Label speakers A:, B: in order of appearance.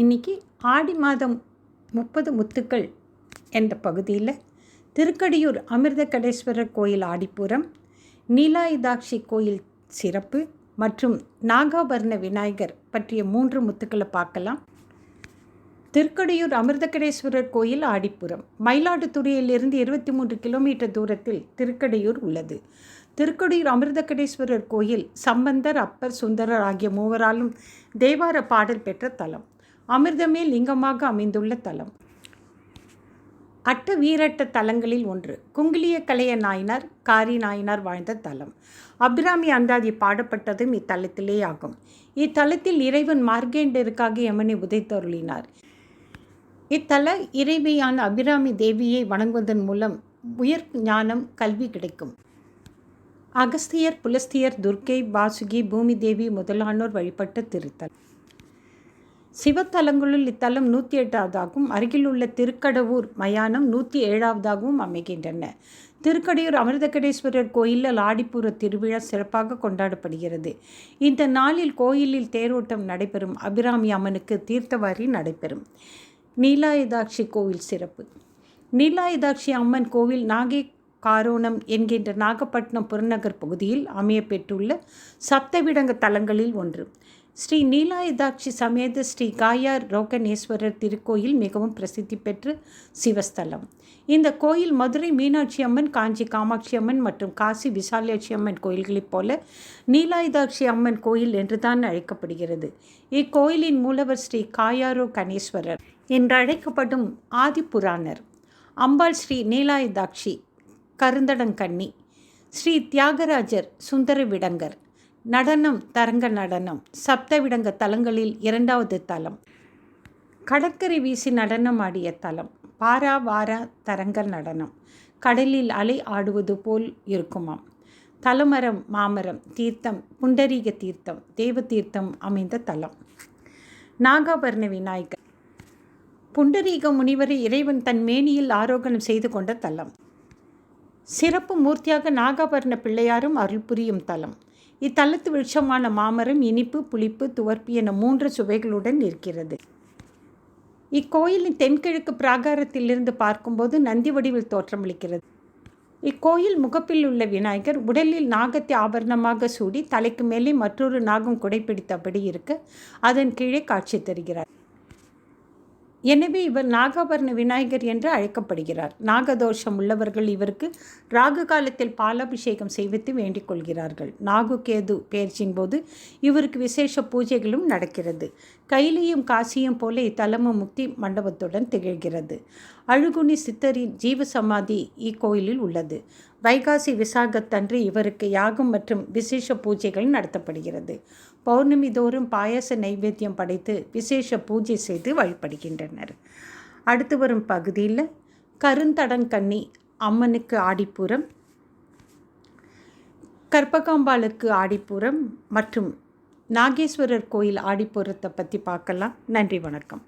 A: இன்னைக்கு ஆடி மாதம் முப்பது முத்துக்கள் என்ற பகுதியில் திருக்கடியூர் அமிர்தகடேஸ்வரர் கோயில் ஆடிப்புறம் நீலாயுதாட்சி கோயில் சிறப்பு மற்றும் நாகாபரண விநாயகர் பற்றிய மூன்று முத்துக்களை பார்க்கலாம். திருக்கடியூர் அமிர்தகடேஸ்வரர் கோயில் ஆடிப்புறம் மயிலாடுதுறையிலிருந்து இருபத்தி மூன்று கிலோமீட்டர் தூரத்தில் திருக்கடியூர் உள்ளது. திருக்கடியூர் அமிர்தகடேஸ்வரர் கோயில் சம்பந்தர் அப்பர் சுந்தரர் ஆகிய மூவராலும் தேவார பாடல் பெற்ற தலம். அமிர்தமே லிங்கமாக அமைந்துள்ள தலம். அட்ட வீரட்ட தலங்களில் ஒன்று. குங்கிலிய கலைய நாயனார் காரி நாயனார் வாழ்ந்த தலம். அபிராமி அந்தாதி பாடப்பட்டதும் இத்தலத்திலே ஆகும். இத்தலத்தில் இறைவன் மார்கேண்டருக்காக யமனை உதைத்தருளினார். இத்தல இறைவியான அபிராமி தேவியை வணங்குவதன் மூலம் உயர் ஞானம் கல்வி கிடைக்கும். அகஸ்தியர் புலஸ்தியர் துர்க்கை வாசுகி பூமி தேவி முதலானோர் வழிபட்ட திருத்தல் சிவத்தலங்களுள் இத்தலம் நூற்றி எட்டாவதாகவும் அருகிலுள்ள திருக்கடவூர் மயானம் நூற்றி ஏழாவதாகவும் அமைகின்றன. திருக்கடையூர் அமிர்தகடேஸ்வரர் கோயிலில் ஆடிப்பூர திருவிழா சிறப்பாக கொண்டாடப்படுகிறது. இந்த நாளில் கோயிலில் தேரோட்டம் நடைபெறும். அபிராமி அம்மனுக்கு தீர்த்தவாரி நடைபெறும். நீலாயுதாட்சி கோவில் சிறப்பு. நீலாயுதாட்சி அம்மன் கோவில் நாகை காரோணம் என்கின்ற நாகப்பட்டினம் புறநகர் பகுதியில் அமையப்பெற்றுள்ள சப்தவிடங்க தலங்களில் ஒன்று. ஸ்ரீ நீலாயுதாட்சி சமேத ஸ்ரீ காயார் ரோகனேஸ்வரர் திருக்கோயில் மிகவும் பிரசித்தி பெற்று சிவஸ்தலம். இந்த கோயில் மதுரை மீனாட்சி அம்மன் காஞ்சி காமாட்சி அம்மன் மற்றும் காசி விசாலாட்சி அம்மன் கோயில்களைப் போல நீலாயுதாட்சி அம்மன் கோயில் என்றுதான் அழைக்கப்படுகிறது. இக்கோயிலின் மூலவர் ஸ்ரீ காயாரோ கணேஸ்வரர் என்றழைக்கப்படும் ஆதிபுராணர். அம்பாள் ஸ்ரீ நீலாயுதாட்சி கருந்தடங்கண்ணி ஸ்ரீ தியாகராஜர் சுந்தர விடங்கர் நடனம் தரங்க நடனம் சப்தவிடங்க தலங்களில் இரண்டாவது தலம். கடற்கரை வீசி நடனம் ஆடிய தலம் பாரா வாரா தரங்க நடனம். கடலில் அலை ஆடுவது போல் இருக்குமாம். தலமரம் மாமரம் தீர்த்தம் புண்டரீக தீர்த்தம் தேவ தீர்த்தம் அமைந்த தலம். நாகாபரண விநாயகர். புண்டரீக முனிவரை இறைவன் தன் மேனியில் ஆரோகணம் செய்து கொண்ட தலம். சிறப்பு மூர்த்தியாக நாகாபரண பிள்ளையாரும் அருள் புரியும் தலம். இத்தலத்து விருட்சமான மாமரம் இனிப்பு புளிப்பு துவர்ப்பு என மூன்று சுவைகளுடன் இருக்கிறது இக்கோயிலின் தென்கிழக்கு பிராகாரத்திலிருந்து பார்க்கும்போது நந்தி வடிவில் தோற்றமளிக்கிறது. இக்கோயில் முகப்பில் உள்ள விநாயகர் உடலில் நாகத்தை ஆபரணமாக சூடி தலைக்கு மேலே மற்றொரு நாகம் குடைப்பிடித்தபடி இருக்க அதன் கீழே காட்சி தருகிறார். எனவே இவர் நாகாபரண விநாயகர் என்று அழைக்கப்படுகிறார். நாகதோஷம் உள்ளவர்கள் இவருக்கு ராகு காலத்தில் பாலாபிஷேகம் செய்வித்து வேண்டிக் கொள்கிறார்கள். நாகு கேது பயிற்சியின் போது இவருக்கு விசேஷ பூஜைகளும் நடக்கிறது. கைலியும் காசியும் போல இத்தலமும் முக்தி மண்டபத்துடன் திகழ்கிறது. அழுகுனி சித்தரின் ஜீவசமாதி இக்கோயிலில் உள்ளது. வைகாசி விசாகத்தன்று இவருக்கு யாகம் மற்றும் விசேஷ பூஜைகள் நடத்தப்படுகிறது. பௌர்ணமி தோறும் பாயச நைவேத்தியம் படைத்து விசேஷ பூஜை செய்து வழிபடுகின்றனர். அடுத்து வரும் பகுதியில் கருந்தடங்கண்ணி அம்மனுக்கு ஆடிப்புறம் கற்பகாம்பாளுக்கு ஆடிப்புறம் மற்றும் நாகேஸ்வரர் கோயில் ஆடிப்புறத்தை பற்றி பார்க்கலாம். நன்றி வணக்கம்.